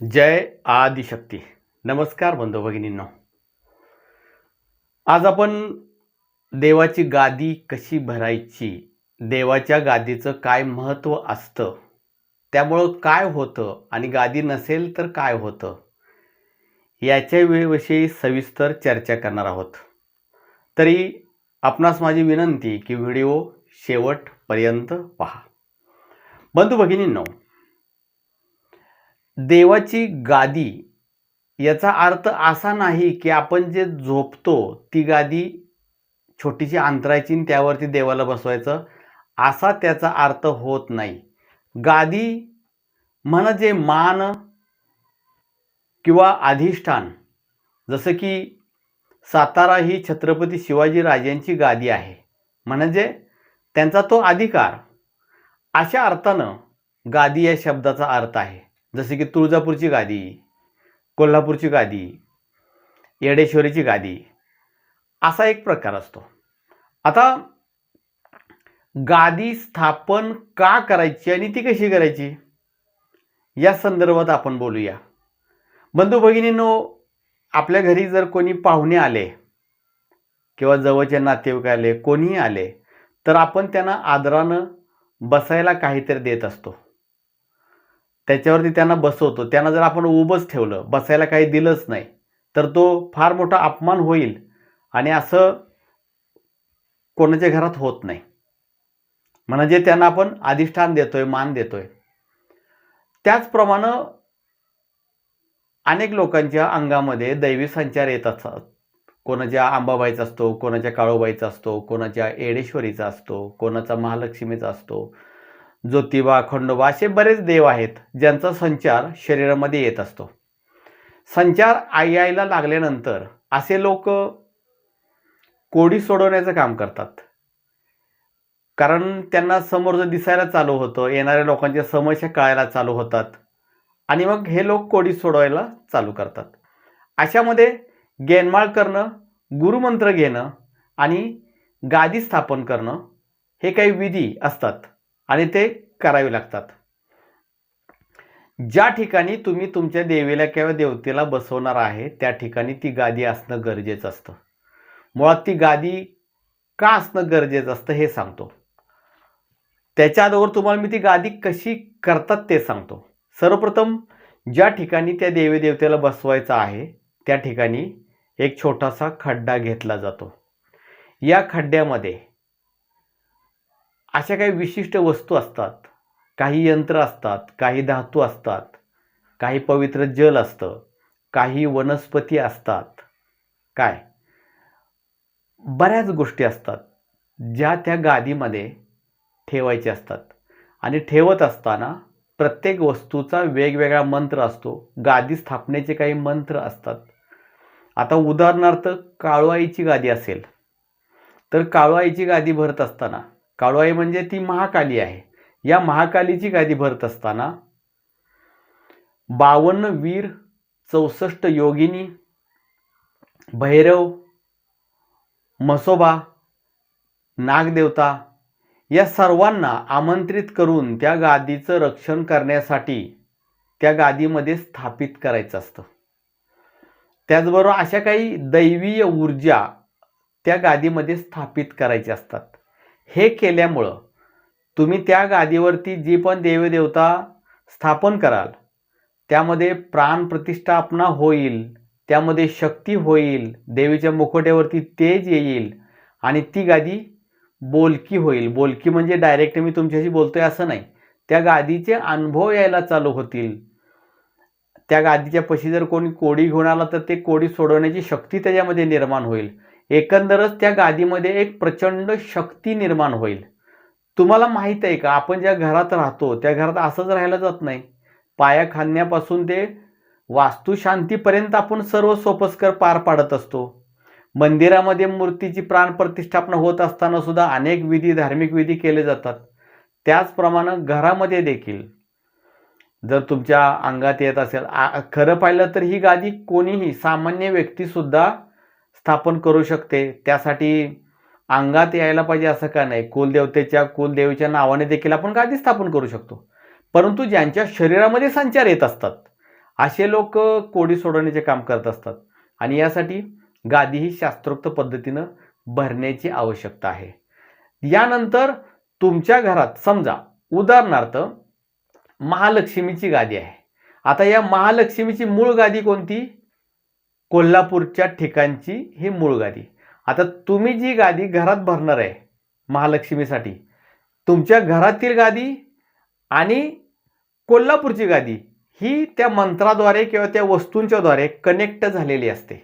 जय आदिशक्ती. नमस्कार बंधू भगिनींनो. आज आपण देवाची गादी कशी भरायची? देवाच्या गादीचं काय महत्त्व असतं? त्यामुळं काय होतं? आणि गादी नसेल तर काय होतं? याच्या वेळेविषयी सविस्तर चर्चा करणार आहोत. तरी आपणास माझी विनंती की व्हिडिओ शेवटपर्यंत पहा. बंधू भगिनींनो देवाची गादी याचा अर्थ असा नाही की आपण जे झोपतो ती गादी छोटीशी अंतरायची आणि त्यावरती देवाला बसवायचं असा त्याचा अर्थ होत नाही. गादी म्हणजे मान किंवा अधिष्ठान जसं की सातारा ही छत्रपती शिवाजी राजांची गादी आहे म्हणजे त्यांचा तो अधिकार अशा अर्थानं गादी या शब्दाचा अर्थ आहे. जसे की तुळजापूरची गादी कोल्हापूरची गादी येडेश्वरीची गादी असा एक प्रकार असतो. आता गादी स्थापन का करायची आणि ती कशी करायची? या संदर्भात आपण बोलूया. बंधू भगिनींनो आपल्या घरी जर कोणी पाहुणे आले किंवा जवळचे नातेवाईक आले कोणीही आले तर आपण त्यांना आदरानं बसायला काहीतरी देत असतो. त्याच्यावरती त्यांना बसवतो. त्यांना जर आपण उभंच ठेवलं बसायला काही दिलंच नाही तर तो फार मोठा अपमान होईल आणि असं कोणाच्या घरात होत नाही. म्हणजे त्यांना आपण अधिष्ठान देतोय मान देतोय. त्याचप्रमाणे अनेक लोकांच्या अंगामध्ये दैवी संचार येत असतात. कोणाच्या आंबाबाईचा असतो कोणाच्या काळोबाईचा असतो कोणाच्या येडेश्वरीचा असतो कोणाचा महालक्ष्मीचा असतो. ज्योतिबा खंडोबा असे बरेच देव आहेत ज्यांचा संचार शरीरामध्ये येत असतो. संचार आई आईला लागल्यानंतर असे लोक कोडी सोडवण्याचं काम करतात. कारण त्यांना समोर दिसायला चालू होतं येणाऱ्या लोकांच्या समस्या कळायला चालू होतात आणि मग हे लोक कोडी सोडवायला चालू करतात. अशामध्ये गेनमाळ करणं गुरुमंत्र घेणं आणि गादी स्थापन करणं हे काही विधी असतात. आणि ते करावे लागतात. ज्या ठिकाणी तुम्ही तुमच्या देवीला किंवा देवतेला बसवणार आहे त्या ठिकाणी ती गादी असणं गरजेचं असतं. मुळात ती गादी का असणं गरजेचं असतं हे सांगतो. त्याच्या अगोदर तुम्हाला मी ती गादी कशी करतात ते सांगतो. सर्वप्रथम ज्या ठिकाणी त्या देवी देवतेला बसवायचं आहे त्या ठिकाणी एक छोटासा खड्डा घेतला जातो. या खड्ड्यामध्ये अशा काही विशिष्ट वस्तू असतात. काही यंत्र असतात काही धातू असतात काही पवित्र जल असतं काही वनस्पती असतात. काय? बऱ्याच गोष्टी असतात ज्या त्या गादीमध्ये ठेवायच्या असतात. आणि ठेवत असताना प्रत्येक वस्तूचा वेगवेगळा मंत्र असतो. गादी स्थापनेचे काही मंत्र असतात. आता उदाहरणार्थ काळवाईची गादी असेल. तर काळूआईची गादी भरत असताना काळूआई म्हणजे ती महाकाली आहे. या महाकालीची गादी भरत असताना बावन्न वीर चौसष्ट योगिनी भैरव मसोबा नागदेवता या सर्वांना आमंत्रित करून त्या गादीचं रक्षण करण्यासाठी त्या गादीमध्ये स्थापित करायचं असतं. त्याचबरोबर अशा काही दैवीय ऊर्जा त्या गादीमध्ये स्थापित करायच्या असतात. हे केल्यामुळं तुम्ही त्या गादीवरती जी पण देवदेवता स्थापन कराल त्यामध्ये प्राण प्रतिष्ठापना होईल त्यामध्ये शक्ती होईल देवीच्या मुखोट्यावरती तेज येईल आणि ती गादी बोलकी होईल. बोलकी म्हणजे डायरेक्ट मी तुमच्याशी बोलतोय असं नाही. त्या गादीचे अनुभव यायला चालू होतील. त्या गादीच्या पशी जर कोणी कोडी घेऊन आला तर ते कोडी सोडवण्याची शक्ती त्याच्यामध्ये निर्माण होईल. एकंदरच त्या गादीमध्ये एक प्रचंड शक्ती निर्माण होईल. तुम्हाला माहीत आहे का? आपण ज्या घरात राहतो त्या घरात असंच राहायला जात नाही. पाया खांदण्यापासून ते वास्तुशांतीपर्यंत आपण सर्व सोपस्कर पार पाडत असतो. मंदिरामध्ये मूर्तीची प्राणप्रतिष्ठापना होत असताना सुद्धा अनेक विधी धार्मिक विधी केले जातात. त्याचप्रमाणे घरामध्ये देखील. जर तुमच्या अंगात येत असेल आ- खरं पाहिलं तर ही गादी कोणीही सामान्य व्यक्तीसुद्धा स्थापन करू शकते. त्यासाठी अंगात यायला पाहिजे असं का नाही? कुलदेवतेच्या कुलदेवीच्या नावाने देखील आपण गादी स्थापन करू शकतो. परंतु ज्यांच्या शरीरामध्ये संचार येत असतात असे लोक कोडी सोडवण्याचे काम करत असतात. आणि यासाठी गादी ही शास्त्रोक्त पद्धतीनं भरण्याची आवश्यकता आहे. यानंतर तुमच्या घरात समजा उदाहरणार्थ महालक्ष्मीची गादी आहे. आता या महालक्ष्मीची मूळ गादी कोणती? कोल्हापूरच्या ठिकाणची ही मूळ गादी. आता तुम्ही जी गादी घरात भरणार आहे महालक्ष्मीसाठी तुमच्या घरातील गादी आणि कोल्हापूरची गादी ही त्या मंत्राद्वारे किंवा त्या वस्तूंच्याद्वारे कनेक्ट झालेली असते.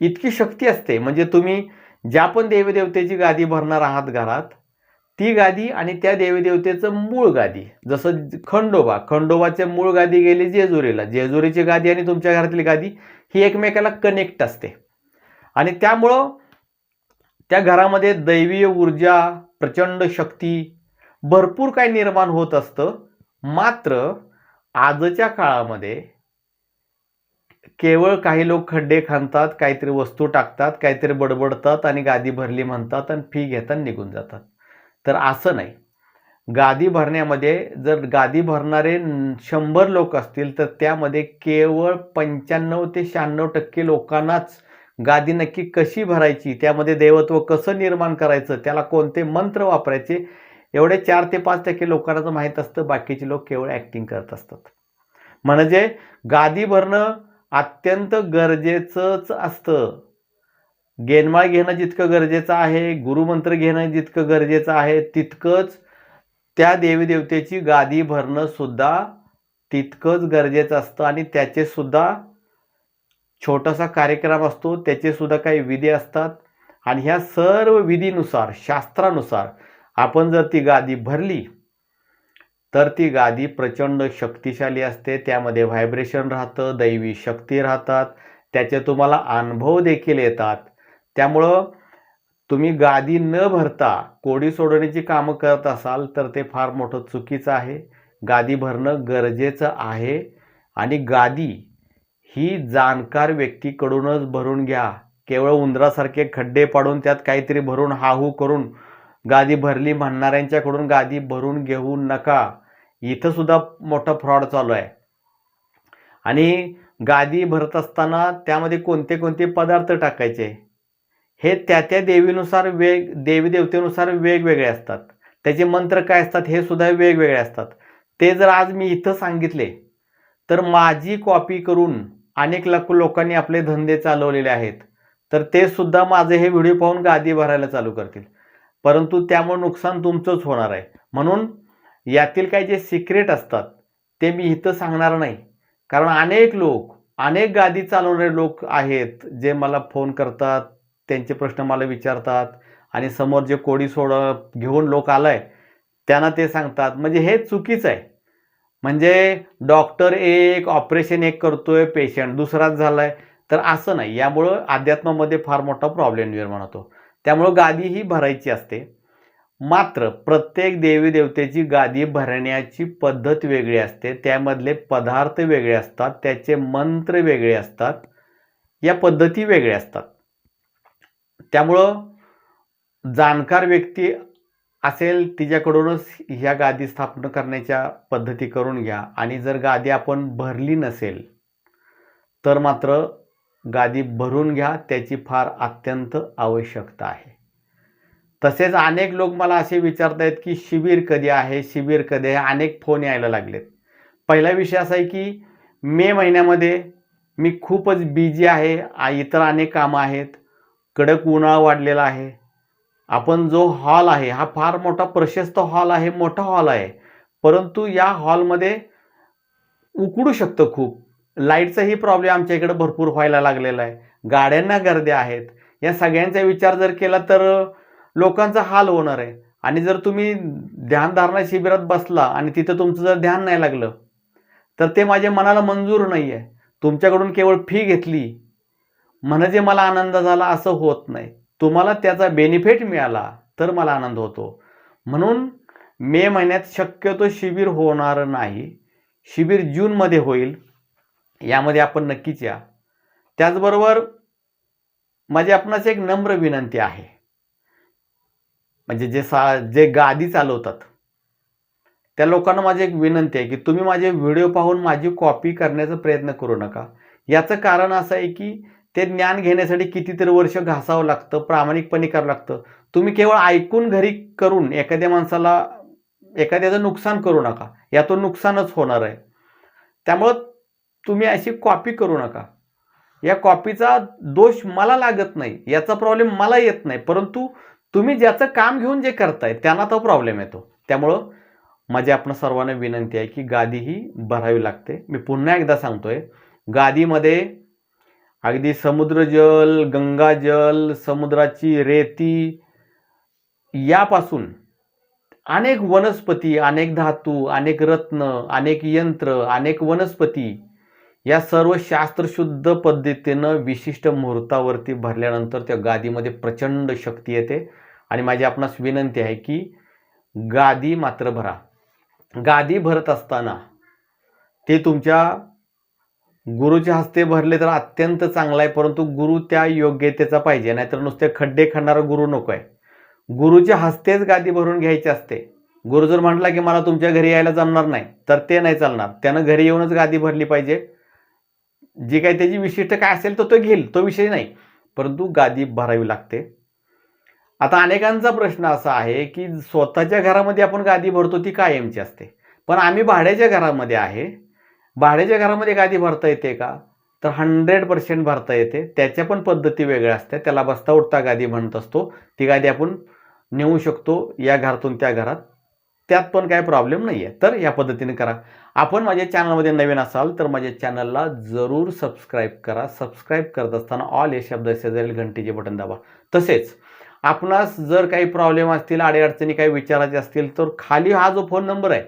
इतकी शक्ती असते. म्हणजे तुम्ही ज्या पण देवीदेवतेची गादी भरणार आहात घरात ती गादी आणि त्या देवीदेवतेचं मूळ गादी. जसं खंडोबा खंडोबाच्या मूळ गादी गेली जेजुरीला. जेजुरीची गादी आणि तुमच्या घरातली गादी ही एकमेकाला कनेक्ट असते. आणि त्यामुळं त्या घरामध्ये दैवीय ऊर्जा प्रचंड शक्ती भरपूर काही निर्माण होत असतं. मात्र आजच्या काळामध्ये केवळ काही लोक खड्डे खांतात काहीतरी वस्तू टाकतात काहीतरी बडबडतात आणि गादी भरली म्हणतात आणि फी घेतात निघून जातात. तर असं नाही. गादी भरण्यामध्ये जर गादी भरणारे शंभर लोक असतील तर त्यामध्ये केवळ पंच्याण्णव ते शहाण्णव टक्के लोकांनाच गादी नक्की कशी भरायची त्यामध्ये देवत्व कसं निर्माण करायचं त्याला कोणते मंत्र वापरायचे एवढे चार ते पाच टक्के लोकांना माहीत असतं बाकीचे लोक केवळ ॲक्टिंग करत असतात. म्हणजे गादी भरणं अत्यंत गरजेचंच असतं. गेनमाळ घेणं जितकं गरजेचं आहे गुरुमंत्र घेणं जितकं गरजेचं आहे तितकंच त्या देवीदेवतेची गादी भरणं सुद्धा तितकंच गरजेचं असतं. आणि त्याचे सुद्धा छोटासा कार्यक्रम असतो त्याचे सुद्धा काही विधी असतात. आणि ह्या सर्व विधीनुसार शास्त्रानुसार आपण जर ती गादी भरली तर ती गादी प्रचंड शक्तिशाली असते. त्यामध्ये व्हायब्रेशन राहतं दैवी शक्ती राहतात. त्याचे तुम्हाला अनुभव देखील येतात. त्यामुळं तुम्ही गादी न भरता कोडी सोडवण्याची कामं करत असाल तर ते फार मोठं चुकीचं आहे. गादी भरणं गरजेचं आहे आणि गादी ही जाणकार व्यक्तीकडूनच भरून घ्या. केवळ उंदरासारखे खड्डे पाडून त्यात काहीतरी भरून हाहू करून गादी भरली म्हणणाऱ्यांच्याकडून गादी भरून घेऊ नका. इथं सुद्धा मोठा फ्रॉड चालू आहे. आणि गादी भरत असताना त्यामध्ये कोणते कोणते पदार्थ टाकायचे? हे त्या त्या देवीनुसार वेग देवी देवतेनुसार वेगवेगळे असतात. त्याचे मंत्र काय असतात हे सुद्धा वेगवेगळे असतात. ते जर आज मी इथं सांगितले तर माझी कॉपी करून अनेक लाख लोकांनी आपले धंदे चालवलेले आहेत. तर ते सुद्धा माझे हे व्हिडिओ पाहून गादी भरायला चालू करतील. परंतु त्यामुळे नुकसान तुमचंच होणार आहे. म्हणून यातील काही जे सिक्रेट असतात ते मी इथं सांगणार नाही. कारण अनेक लोक अनेक गादी चालवणारे लोक आहेत जे मला फोन करतात त्यांचे प्रश्न मला विचारतात आणि समोर जे कोडी सोड घेऊन लोक आलाय त्यांना ते सांगतात. म्हणजे हे चुकीचं आहे. म्हणजे डॉक्टर एक ऑपरेशन एक करतोय पेशंट दुसराच झालाय. तर असं नाही. यामुळं अध्यात्मामध्ये फार मोठा प्रॉब्लेम निर्माण होतो. त्यामुळं गादी ही भरायची असते. मात्र प्रत्येक देवी देवतेची गादी भरण्याची पद्धत वेगळी असते. त्यामधले पदार्थ वेगळे असतात. त्याचे मंत्र वेगळे असतात. या पद्धती वेगळ्या असतात. त्यामुळं जाणकार व्यक्ती असेल तिच्याकडूनच ह्या गादी स्थापन करण्याच्या पद्धती करून घ्या. आणि जर गादी आपण भरली नसेल तर मात्र गादी भरून घ्या त्याची फार अत्यंत आवश्यकता आहे. तसेच अनेक लोक मला असे विचारत आहेत की शिबिर कधी आहे? शिबिर कधी आहे? अनेक फोन यायला लागलेत. पहिला विषय असा आहे की मे महिन्यामध्ये मी खूपच बिझी आहे. इतर अनेक कामं आहेत. कडक उन्हाळा वाढलेला आहे. आपण जो हॉल आहे हा फार मोठा प्रशस्त हॉल आहे मोठा हॉल आहे. परंतु या हॉलमध्ये उकडू शकतं खूप. लाईटचाही प्रॉब्लेम आमच्या इकडे भरपूर व्हायला लागलेला आहे. गाड्यांना गर्द्या आहेत. या सगळ्यांचा विचार जर केला तर लोकांचा हाल होणार आहे. आणि जर तुम्ही ध्यानधारणा शिबिरात बसला आणि तिथं तुमचं जर ध्यान नाही लागलं तर ते माझ्या मनाला मंजूर नाही आहे तुमच्याकडून केवळ फी घेतली म्हणजे मला आनंद झाला असं होत नाही. तुम्हाला त्याचा बेनिफिट मिळाला तर मला आनंद होतो. म्हणून मे महिन्यात शक्यतो शिबिर होणार नाही. शिबिर जूनमध्ये होईल. यामध्ये आपण नक्कीच या. त्याचबरोबर माझी आपणास एक नम्र विनंती आहे. म्हणजे जे सा जे गादी चालवतात त्या लोकांना माझी एक विनंती आहे की तुम्ही माझे व्हिडिओ पाहून माझी कॉपी करण्याचा प्रयत्न करू नका. याचं कारण असं आहे की ते ज्ञान घेण्यासाठी कितीतरी वर्ष घासावं लागतं प्रामाणिकपणे करावं लागतं. तुम्ही केवळ ऐकून घरी करून एखाद्या माणसाला एखाद्याचं नुकसान करू नका. यातून नुकसानच होणार आहे. त्यामुळं तुम्ही अशी कॉपी करू नका. या कॉपीचा दोष मला लागत नाही याचा प्रॉब्लेम मला येत नाही. परंतु तुम्ही ज्याचं काम घेऊन जे करताय त्यांना तो प्रॉब्लेम येतो. त्यामुळं माझी आपण सर्वांना विनंती आहे की गादी ही भरावी लागते. मी पुन्हा एकदा सांगतोय गादीमध्ये अगदी समुद्रजल गंगाजल समुद्राची रेती यापासून अनेक वनस्पती अनेक धातू अनेक रत्न अनेक यंत्र अनेक वनस्पती या सर्व शास्त्रशुद्ध पद्धतीनं विशिष्ट मुहूर्तावरती भरल्यानंतर त्या गादीमध्ये प्रचंड शक्ती येते. आणि माझी आपणास विनंती आहे की गादी मात्र भरा. गादी भरत असताना ते तुमच्या गुरुच्या हस्ते भरले तर अत्यंत चांगला आहे परंतु गुरु त्या योग्यतेचा पाहिजे नाहीतर नुसते खड्डे खणणारा गुरु नको आहे. गुरुच्या हस्तेच गादी भरून घ्यायची असते. गुरु जर म्हटला की मला तुमच्या घरी यायला जमणार नाही तर ते नाही चालणार. त्यानं घरी येऊनच गादी भरली पाहिजे. जी काही त्याची विशिष्ट काय असेल तर तो घेईल तो विषय नाही. परंतु गादी भरावी लागते. आता अनेकांचा प्रश्न असा आहे की स्वतःच्या घरामध्ये आपण गादी भरतो ती कायमची असते. पण आम्ही भाड्याच्या घरामध्ये आहे भाड्याच्या घरामध्ये गादी भरता येते का? तर हंड्रेड पर्सेंट भरता येते. त्याच्या पण पद्धती वेगळ्या असतात. त्याला बसता उठता गादी म्हणत असतो. ती गादी आपण नेऊ शकतो या घरातून त्या घरात. त्यात पण काय प्रॉब्लेम नाही आहे तर या पद्धतीने करा. आपण माझ्या चॅनलमध्ये नवीन असाल तर माझ्या चॅनलला जरूर सबस्क्राईब करा. सबस्क्राईब करत असताना ऑल हे शब्द शेजारील घंटीचे बटन दाबा. तसेच आपणास जर काही प्रॉब्लेम असतील अडीअडचणी काही विचारायचे असतील तर खाली हा जो फोन नंबर आहे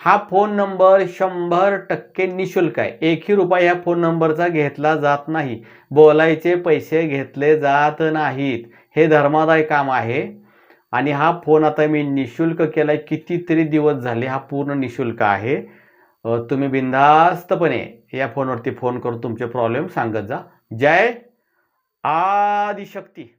हा फोन नंबर शंभर टक्के निशुल्क आहे. एकही रुपया ह्या फोन नंबरचा घेतला जात नाही. बोलायचे पैसे घेतले जात नाहीत. हे धर्मादाय काम आहे. आणि हा फोन आता मी निशुल्क केला आहे कितीतरी दिवस झाले हा पूर्ण निशुल्क आहे. तुम्ही बिनधास्तपणे या फोनवरती फोन करून तुमचे प्रॉब्लेम सांगत जा. जय आदिशक्ती.